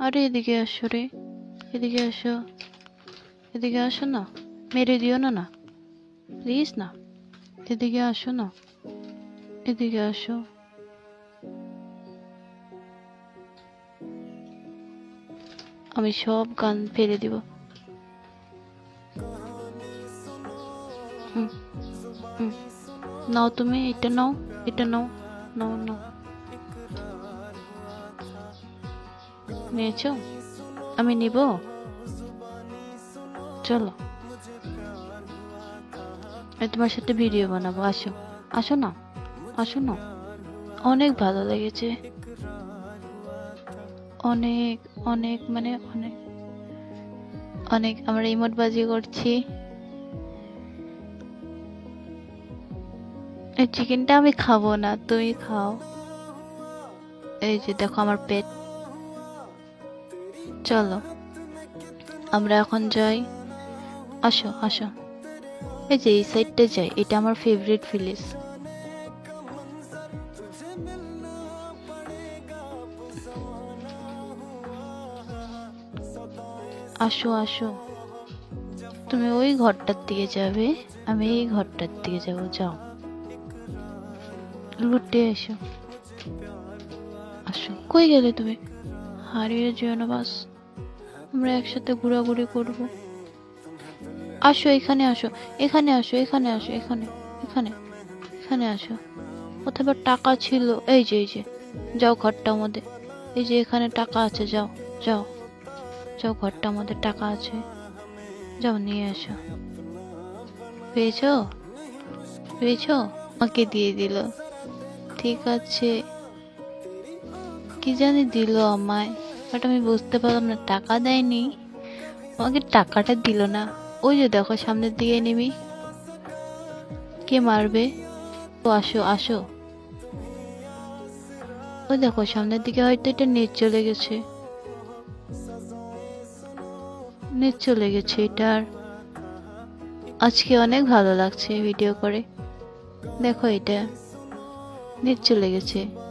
আরে এদিকে আসো রে। এদিকে আসো। এদিকে আসো না। মেরে দিও না না। প্লিজ না। এদিকে আসো না। এদিকে আসো। আমি সব গান ফেলে দিব। নাও তুমি, এটা নাও এটা নাও নাও নাও। নিয়েছো? আমি নিব? চলো। তোমার সাথে ভিডিও বানাবো, আসো। আসো না আসো না। অনেক ভালো লেগেছে। অনেক অনেক মানে অনেক অনেক আমরা ইমোট বাজি করছি। এই চিকেনটা আমি খাব না, তুমি খাও। এই যে দেখো আমার পেট চলো, আমরা এখন যাই। আসো আসো। এই যে, এই সাইডটা যাই, এটা আমার ফেভারিট ভিলেজ আসো আসো। তুমি ওই ঘরটার দিকে যাবে, আমি এই ঘরটার দিকে যাব, যাও। লুটে এসো। আসো, কই গেলে তুমি? হারিয়ে যেও না, বাস। আমরা একসাথে ঘোরাঘুরি করব। আসো, এখানে আসো এখানে আসো এখানে আসো, এখানে এখানে এখানে আসো। অথবা টাকা ছিল, এই যে এই যে, যাও ঘরটার মধ্যে এই যে, এখানে টাকা আছে, যাও যাও যাও ঘরটার মধ্যে টাকা আছে। যাও, নিয়ে আসো। পেয়েছ? পেয়েছ? আমাকে দিয়ে দিল। ঠিক আছে। কি জানি দিল আমায়, বাট আমি বুঝতে পারলাম না, টাকা দেয়নি। আমাকে টাকাটা দিল না। ওই যে দেখো, সামনের দিকে নিবি কে মারবে? ও, আসো আসো। ওই দেখো, সামনের দিকে হয়তো এটা নেট চলে গেছে। নেট চলে গেছে এটার আজকে অনেক ভালো লাগছে ভিডিও করে। দেখো এটা, নেট চলে গেছে।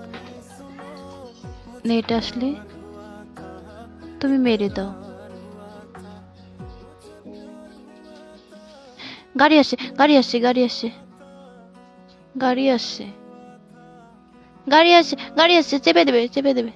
নেট আসলে তুমি মেরে দাও। গাড়ি আসছে গাড়ি আসছে গাড়ি আসছে গাড়ি আসছে গাড়ি আসছে গাড়ি আসছে চেপে দেবে চেপে দেবে।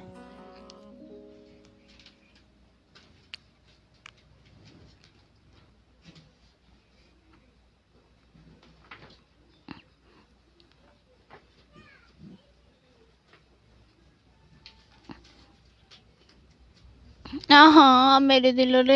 আহা মেরে দিল রে।